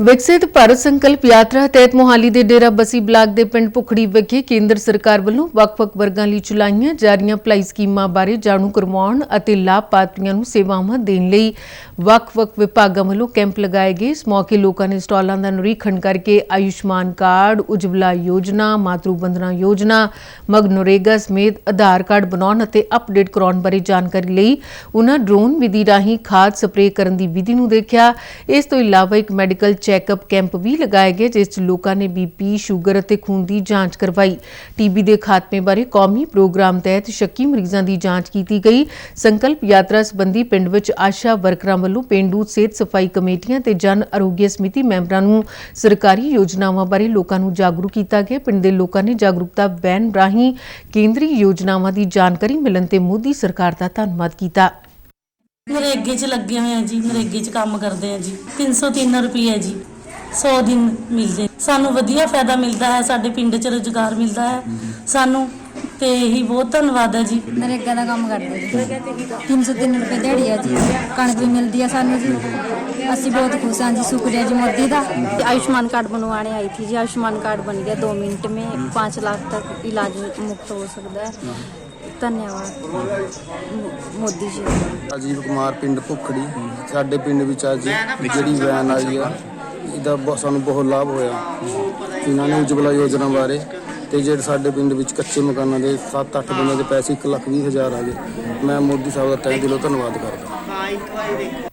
ਵਿਕਸਿਤ ਭਾਰਤ ਸੰਕਲਪ ਯਾਤਰਾ ਤਹਿਤ ਮੋਹਾਲੀ ਦੇ ਡੇਰਾ ਬਸੀ ਬਲਾਕ ਦੇ ਪਿੰਡ ਭੁਖੜੀ ਵਿਖੇ ਕੇਂਦਰ ਸਰਕਾਰ ਵੱਲੋਂ ਵੱਖ-ਵੱਖ ਵਰਗਾਂ ਲਈ ਚਲਾਈਆਂ ਜਾ ਰਹੀਆਂ ਭਲਾਈ ਸਕੀਮਾਂ ਬਾਰੇ ਜਾਣੂ ਕਰਵਾਉਣ ਅਤੇ ਲਾਭਪਾਤਰੀਆਂ ਨੂੰ ਸੇਵਾਵਾਂ ਦੇਣ ਲਈ ਵੱਖ-ਵੱਖ ਵਿਭਾਗਾਂ ਵੱਲੋਂ ਕੈਂਪ ਲਗਾਏ ਗਏ। ਇਸ ਮੌਕੇ ਲੋਕਾਂ ਨੇ ਸਟਾਲਾਂ ਦਾ ਨਿਰੀਖਣ ਕਰਕੇ ਆਯੁਸ਼ਮਾਨ ਕਾਰਡ, ਉਜਵਲਾ ਯੋਜਨਾ, ਮਾਤਰੂ ਬੰਦਨਾ ਯੋਜਨਾ ਮਗਨੋਰੇਗਾ ਸਮੇਤ ਆਧਾਰ ਕਾਰਡ ਬਣਾਉਣ ਅਤੇ ਅਪਡੇਟ ਕਰਾਉਣ ਬਾਰੇ ਜਾਣਕਾਰੀ ਲਈ ਉਹਨਾਂ ਡਰੋਨ ਵਿਧੀ ਰਾਹੀਂ ਖਾਦ ਸਪਰੇਅ ਕਰਨ ਦੀ ਵਿਧੀ ਨੂੰ ਦੇਖਿਆ। ਇਸ ਤੋਂ ਇਲਾਵਾ ਇੱਕ ਮੈਡੀਕਲ ਚੈੱਕਅਪ ਕੈਂਪ ਵੀ ਲਗਾਏ ਗਏ, ਜਿਸ 'ਚ ਲੋਕਾਂ ਨੇ ਬੀਪੀ ਸ਼ੂਗਰ ਅਤੇ ਖੂਨ ਦੀ ਜਾਂਚ ਕਰਵਾਈ। ਟੀਬੀ ਦੇ ਖਾਤਮੇ ਬਾਰੇ ਕੌਮੀ ਪ੍ਰੋਗਰਾਮ ਤਹਿਤ ਸ਼ੱਕੀ ਮਰੀਜ਼ਾਂ ਦੀ ਜਾਂਚ ਕੀਤੀ ਗਈ। ਸੰਕਲਪ ਯਾਤਰਾ ਸੰਬੰਧੀ ਪਿੰਡ ਵਿੱਚ ਆਸ਼ਾ ਵਰਕਰਾਂ ਵੱਲੋਂ ਪਿੰਡੂ ਸਿਹਤ ਸਫ਼ਾਈ ਕਮੇਟੀਆਂ ਤੇ ਜਨ ਅਰੋਗਿਆ ਸਮਿਤੀ ਮੈਂਬਰਾਂ ਨੂੰ ਸਰਕਾਰੀ ਯੋਜਨਾਵਾਂ ਬਾਰੇ ਲੋਕਾਂ ਨੂੰ ਜਾਗਰੂਕ ਕੀਤਾ ਗਿਆ। ਪਿੰਡ ਦੇ ਲੋਕਾਂ ਨੇ ਜਾਗਰੂਕਤਾ ਵੈਨ ਰਾਹੀਂ ਕੇਂਦਰੀ ਯੋਜਨਾਵਾਂ ਦੀ ਜਾਣਕਾਰੀ ਮਿਲਣ ਤੇ ਮੋਦੀ ਸਰਕਾਰ ਦਾ ਧੰਨਵਾਦ ਕੀਤਾ। ਨਰੇਗੇ 'ਚ ਲੱਗੇ ਹੋਏ ਆ ਜੀ ਨਰੇਗੇ 'ਚ ਕੰਮ ਕਰਦੇ ਆ ਜੀ। 303 ਰੁਪਏ ਜੀ 100 ਦਿਨ ਮਿਲਦੇ। ਸਾਨੂੰ ਵਧੀਆ ਫਾਇਦਾ ਮਿਲਦਾ ਹੈ ਸਾਡੇ ਪਿੰਡ 'ਚ ਰੋਜ਼ਗਾਰ ਮਿਲਦਾ ਹੈ। ਸਾਨੂੰ ਤੇ ਇਹੀ ਬਹੁਤ ਧੰਨਵਾਦ ਹੈ ਜੀ। ਨਰੇਗਾ ਦਾ ਕੰਮ ਕਰਦੇ ਜੀ। 303 ਰੁਪਏ ਦਿਹਾੜੀ ਆ ਜੀ। ਕਣਕ ਵੀ ਮਿਲਦੀ ਆ ਸਾਨੂੰ ਜੀ। ਅਸੀਂ ਬਹੁਤ ਖੁਸ਼ ਹਾਂ ਜੀ ਸ਼ੁਕਰੀਆ ਜੀ ਮੋਦੀ ਦਾ। ਤੇ ਆਯੁਸ਼ਮਾਨ ਕਾਰਡ ਬਣਵਾਣੇ ਆਈ ਥੀ ਜੀ। ਆਯੁਸ਼ਮਾਨ ਕਾਰਡ ਬਣ ਗਿਆ 2 ਮਿੰਟ ਮੇ 5 ਲੱਖ ਤੱਕ ਇਲਾਜ ਮੁਫਤ ਹੋ ਸਕਦਾ ਹੈ। ਧੰਨਵਾਦ। ਮੋਦੀ ਜੀ। ਅਜੀਵ ਕੁਮਾਰ ਪਿੰਡ ਭੁਖੜੀ। ਸਾਡੇ ਪਿੰਡ ਵਿੱਚ ਅੱਜ ਜਿਹੜੀ ਵੈਨ ਆਈ ਆ, ਇਹਦਾ ਸਾਨੂੰ ਬਹੁਤ ਲਾਭ ਹੋਇਆ। ਇਹਨਾਂ ਨੇ ਉਜਵਲਾ ਯੋਜਨਾ ਬਾਰੇ ਤੇ ਜਿਹੜੇ ਸਾਡੇ ਪਿੰਡ ਵਿੱਚ ਕੱਚੇ ਮਕਾਨਾਂ ਦੇ 7-8 ਦਿਨਾਂ ਦੇ ਪੈਸੇ 1 ਲੱਖ 20 ਹਜ਼ਾਰ ਆ ਗਏ। ਮੈਂ ਮੋਦੀ ਸਾਹਿਬ ਦਾ ਤਹਿ ਦਿਲੋਂ ਧੰਨਵਾਦ ਕਰਦਾ।